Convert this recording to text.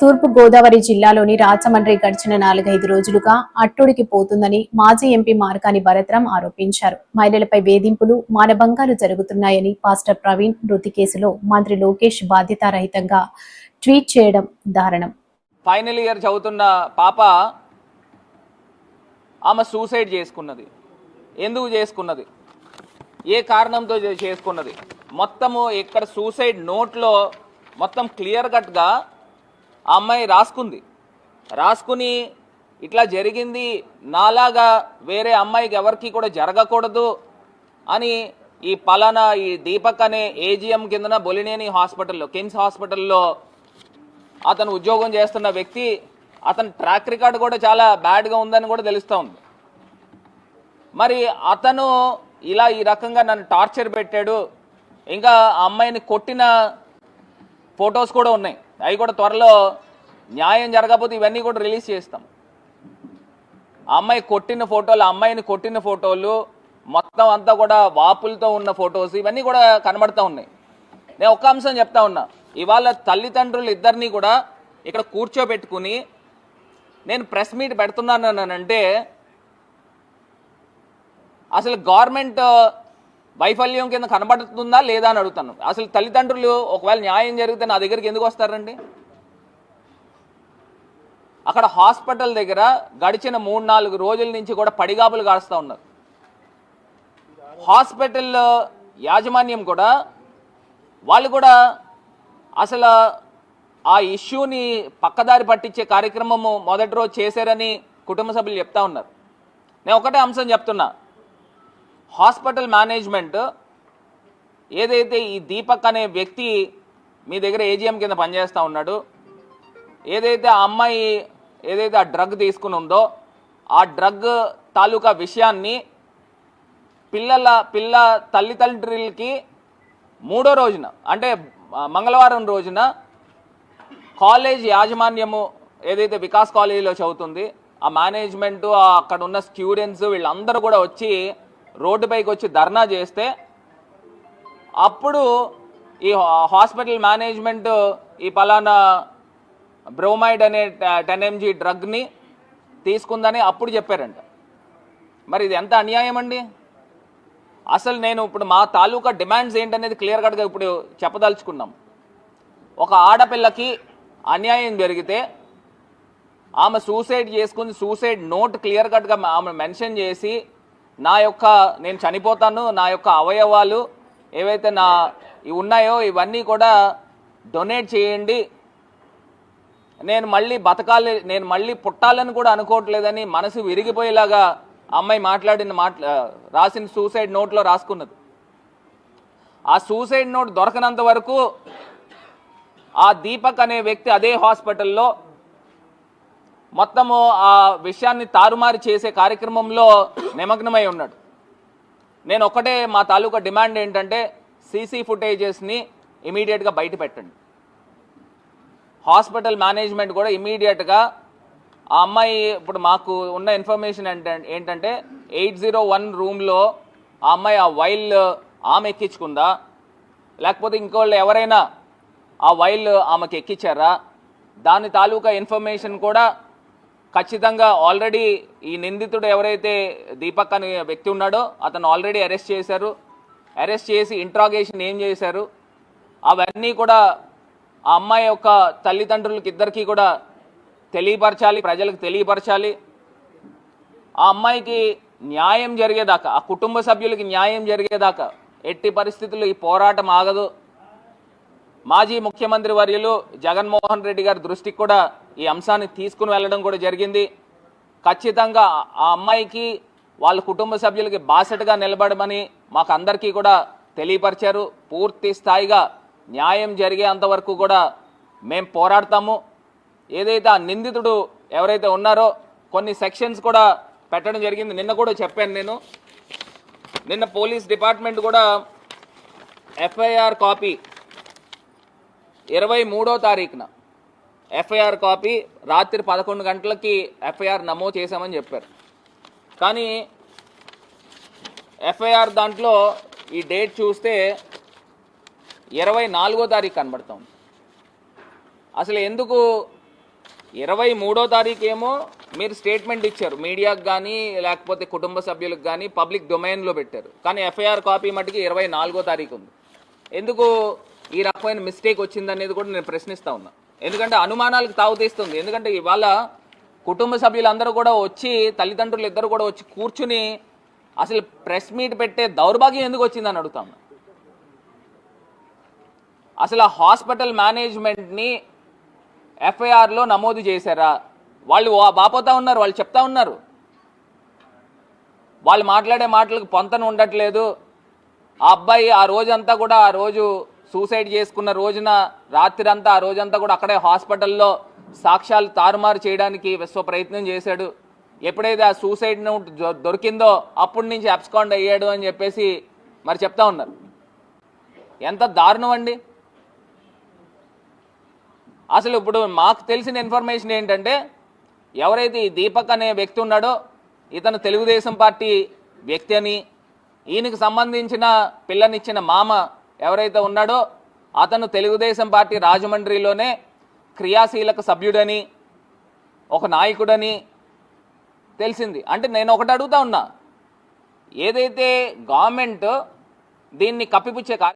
తూర్పు గోదావరి జిల్లాలోని రాచమండ్రి గడిచిన నాలుగైదు రోజులుగా అట్టుడికి పోతుందని మాజీ ఎంపీ మార్కాని భరత్రాం ఆరోపించారు. మహిళలపై వేధింపులు మానభంగాలు జరుగుతున్నాయని పాస్టర్ ప్రవీణ్ మృతి కేసులో మంత్రి లోకేష్ బాధ్యతారహితంగా ట్వీట్ చేయడం దారుణం. ఫైనల్ ఇయర్ చదువుతున్న పాప ఆమె సూసైడ్ చేసుకున్నది. ఎందుకు చేసుకున్నది? ఏ కారణంతో చేసుకున్నది? మొత్తము ఇక్కడ సూసైడ్ నోట్లో మొత్తం క్లియర్ కట్గా ఆ అమ్మాయి రాసుకుంది. రాసుకుని ఇట్లా జరిగింది నాలాగా వేరే అమ్మాయికి ఎవరికి కూడా జరగకూడదు అని ఈ పలానా ఈ దీపక్ అనే ఏజిఎం కిందన బొలినేని హాస్పిటల్లో కిమ్స్ హాస్పిటల్లో అతను ఉద్యోగం చేస్తున్న వ్యక్తి అతని ట్రాక్ రికార్డ్ కూడా చాలా బ్యాడ్గా ఉందని కూడా తెలుస్తూ ఉంది. మరి అతను ఇలా ఈ రకంగా నన్ను టార్చర్ పెట్టాడు ఇంకా ఆ అమ్మాయిని కొట్టిన ఫొటోస్ కూడా ఉన్నాయి. అవి కూడా త్వరలో న్యాయం జరగకపోతే ఇవన్నీ కూడా రిలీజ్ చేస్తాం. ఆ అమ్మాయి కొట్టిన ఫోటోలు అమ్మాయిని కొట్టిన ఫోటోలు మొత్తం అంతా కూడా వాపులతో ఉన్న ఫొటోస్ ఇవన్నీ కూడా కనబడతా ఉన్నాయి. నేను ఒక్క అంశం చెప్తా ఉన్నా. ఇవాళ తల్లిదండ్రులు ఇద్దరినీ కూడా ఇక్కడ కూర్చోబెట్టుకుని నేను ప్రెస్ మీట్ పెడుతున్నాను అంటే అసలు గవర్నమెంట్ వైఫల్యం కింద కనబడుతుందా లేదా అని అడుగుతాను. అసలు తల్లిదండ్రులు ఒకవేళ న్యాయం జరిగితే నా దగ్గరికి ఎందుకు వస్తారండి? అక్కడ హాస్పిటల్ దగ్గర గడిచిన మూడు నాలుగు రోజుల నుంచి కూడా పడిగాపులు కాడుస్తూ ఉన్నారు. హాస్పిటల్ యాజమాన్యం కూడా వాళ్ళు కూడా అసలు ఆ ఇష్యూని పక్కదారి పట్టించే కార్యక్రమము మొదటి రోజు చేశారని కుటుంబ సభ్యులు చెప్తా ఉన్నారు. నేను ఒకటే అంశం చెప్తున్నా. హాస్పిటల్ మేనేజ్మెంట్ ఏదైతే ఈ దీపక్ అనే వ్యక్తి మీ దగ్గర ఏజిఎం కింద పనిచేస్తూ ఉన్నాడు ఏదైతే ఆ అమ్మాయి ఏదైతే ఆ డ్రగ్ తీసుకుని ఉందో ఆ డ్రగ్ తాలూకా విషయాన్ని పిల్లల పిల్ల తల్లిదండ్రులకి మూడో రోజున అంటే మంగళవారం రోజున కాలేజ్ యాజమాన్యము ఏదైతే వికాస్ కాలేజీలో చదువుతుంది ఆ మేనేజ్మెంటు అక్కడ ఉన్న స్టూడెంట్స్ వీళ్ళందరూ కూడా వచ్చి రోడ్డుపైకి వచ్చి ధర్నా చేస్తే అప్పుడు ఈ హా- హాస్పిటల్ మేనేజ్మెంట్ ఈ పలానా బ్రోమైడ్ అనే టెన్ ఎంజీ డ్రగ్ని తీసుకుందని అప్పుడు చెప్పారంట. మరి ఇది ఎంత అన్యాయం అండి? అసలు నేను ఇప్పుడు మా తాలూకా డిమాండ్స్ ఏంటనేది క్లియర్ కట్గా ఇప్పుడు చెప్పదలుచుకున్నాం. ఒక ఆడపిల్లకి అన్యాయం జరిగితే ఆమె సూసైడ్ చేసుకుని సూసైడ్ నోట్ క్లియర్ కట్గా ఆమె మెన్షన్ చేసి నా యొక్క నేను చనిపోతాను నా యొక్క అవయవాలు ఏవైతే నా ఇవి ఉన్నాయో ఇవన్నీ కూడా డొనేట్ చేయండి. నేను మళ్ళీ బతకాలి నేను మళ్ళీ పుట్టాలని కూడా అనుకోవట్లేదని మనసు విరిగిపోయేలాగా అమ్మాయి మాట్లాడిన మాట్లా రాసిన సూసైడ్ నోట్లో రాసుకున్నది. ఆ సూసైడ్ నోట్ దొరకనంత వరకు ఆ దీపక్ అనే వ్యక్తి అదే హాస్పిటల్లో మొత్తము ఆ విషయాన్ని తారుమారు చేసే కార్యక్రమంలో నిమగ్నమై ఉన్నాడు. నేను ఒక్కటే మా తాలూకా డిమాండ్ ఏంటంటే సీసీ ఫుటేజెస్ని ఇమీడియట్గా బయట పెట్టండి. హాస్పిటల్ మేనేజ్మెంట్ కూడా ఇమీడియట్గా ఆ అమ్మాయి ఇప్పుడు మాకు ఉన్న ఇన్ఫర్మేషన్ ఏంటంటే ఏంటంటే ఎయిట్ జీరో వన్ రూమ్లో ఆ అమ్మాయి ఆ వైల్ ఆమె ఎక్కించుకుందా? లేకపోతే ఇంకోళ్ళు ఎవరైనా ఆ వైల్ ఆమెకి ఎక్కించారా దాని తాలూకా ఇన్ఫర్మేషన్ కూడా ఖచ్చితంగా ఆల్రెడీ ఈ నిందితుడు ఎవరైతే దీపక్ అనే వ్యక్తి ఉన్నాడో అతను ఆల్రెడీ అరెస్ట్ చేశారు. అరెస్ట్ చేసి ఇంట్రాగేషన్ ఏం చేశారు? అవన్నీ కూడా ఆ అమ్మాయి యొక్క తల్లిదండ్రులకి ఇద్దరికీ కూడా తెలియపరచాలి ప్రజలకు తెలియపరచాలి. ఆ అమ్మాయికి న్యాయం జరిగేదాకా ఆ కుటుంబ సభ్యులకి న్యాయం జరిగేదాకా ఎట్టి పరిస్థితుల్లో ఈ పోరాటం ఆగదు. మాజీ ముఖ్యమంత్రి వర్యులు జగన్మోహన్ రెడ్డి గారి దృష్టికి కూడా ఈ అంశాన్ని తీసుకుని వెళ్ళడం కూడా జరిగింది. ఖచ్చితంగా ఆ అమ్మాయికి వాళ్ళ కుటుంబ సభ్యులకి బాసటగా నిలబడమని మాకు అందరికీ కూడా తెలియపరిచారు. పూర్తి స్థాయిగా న్యాయం జరిగేంత వరకు కూడా మేము పోరాడతాము. ఏదైతే ఆ నిందితుడు ఎవరైతే ఉన్నారో కొన్ని సెక్షన్స్ కూడా పెట్టడం జరిగింది. నిన్న కూడా చెప్పాను నేను. నిన్న పోలీస్ డిపార్ట్మెంట్ కూడా ఎఫ్ఐఆర్ కాపీ ఇరవై మూడో తారీఖున ఎఫ్ఐఆర్ కాపీ రాత్రి పదకొండు గంటలకి ఎఫ్ఐఆర్ నమోదు చేశామని చెప్పారు. కానీ ఎఫ్ఐఆర్ దాంట్లో ఈ డేట్ చూస్తే ఇరవై నాలుగో తారీఖు కనబడుతుంది అసలు ఎందుకు ఇరవై మూడో తారీఖు ఏమో మీరు స్టేట్మెంట్ ఇచ్చారు. మీడియాకు కానీ లేకపోతే కుటుంబ సభ్యులకు కానీ పబ్లిక్ డొమైన్లో పెట్టారు. కానీ ఎఫ్ఐఆర్ కాపీ మటుకి ఇరవై నాలుగో తారీఖు ఉంది. ఎందుకు ఈ రకమైన మిస్టేక్ వచ్చిందనేది కూడా నేను ప్రశ్నిస్తా ఉన్నా. ఎందుకంటే అనుమానాలకు తావుతీస్తుంది ఎందుకంటే ఇవాళ కుటుంబ సభ్యులందరూ కూడా వచ్చి తల్లిదండ్రులు ఇద్దరు కూడా వచ్చి కూర్చుని అసలు ప్రెస్ మీట్ పెట్టే దౌర్భాగ్యం ఎందుకు వచ్చిందని అడుగుతాం. అసలు ఆ హాస్పిటల్ మేనేజ్మెంట్ని ఎఫ్ఐఆర్లో నమోదు చేశారా? వాళ్ళు బాపోతా ఉన్నారు వాళ్ళు చెప్తా ఉన్నారు. వాళ్ళు మాట్లాడే మాటలకు పొంతన ఉండట్లేదు. ఆ అబ్బాయి ఆ రోజంతా కూడా ఆ రోజు సూసైడ్ చేసుకున్న రోజున రాత్రిరంతా ఆ రోజంతా కూడా అక్కడే హాస్పిటల్లో సాక్ష్యాలు తారుమారు చేయడానికి విశ్వ ప్రయత్నం చేశాడు. ఎప్పుడైతే ఆ సూసైడ్ నోట్ దొ- దొరికిందో అప్పటి నుంచి అబ్స్కాండ్ అయ్యాడు అని చెప్పేసి మరి చెప్తా ఉన్నారు. ఎంత దారుణం అండి. అసలు ఇప్పుడు మాకు తెలిసిన ఇన్ఫర్మేషన్ ఏంటంటే ఎవరైతే ఈ దీపక్ అనే వ్యక్తి ఉన్నాడో ఇతను తెలుగుదేశం పార్టీ వ్యక్తి అని ఈయనకు సంబంధించిన పిల్లనిచ్చిన మామ ఎవరైతే ఉన్నాడో అతను తెలుగుదేశం పార్టీ రాజమండ్రిలోనే క్రియాశీలక సభ్యుడని ఒక నాయకుడని తెలిసింది. అంటే నేను ఒకటి అడుగుతా ఉన్నా ఏదైతే గవర్నమెంట్ దీన్ని కప్పిపుచ్చే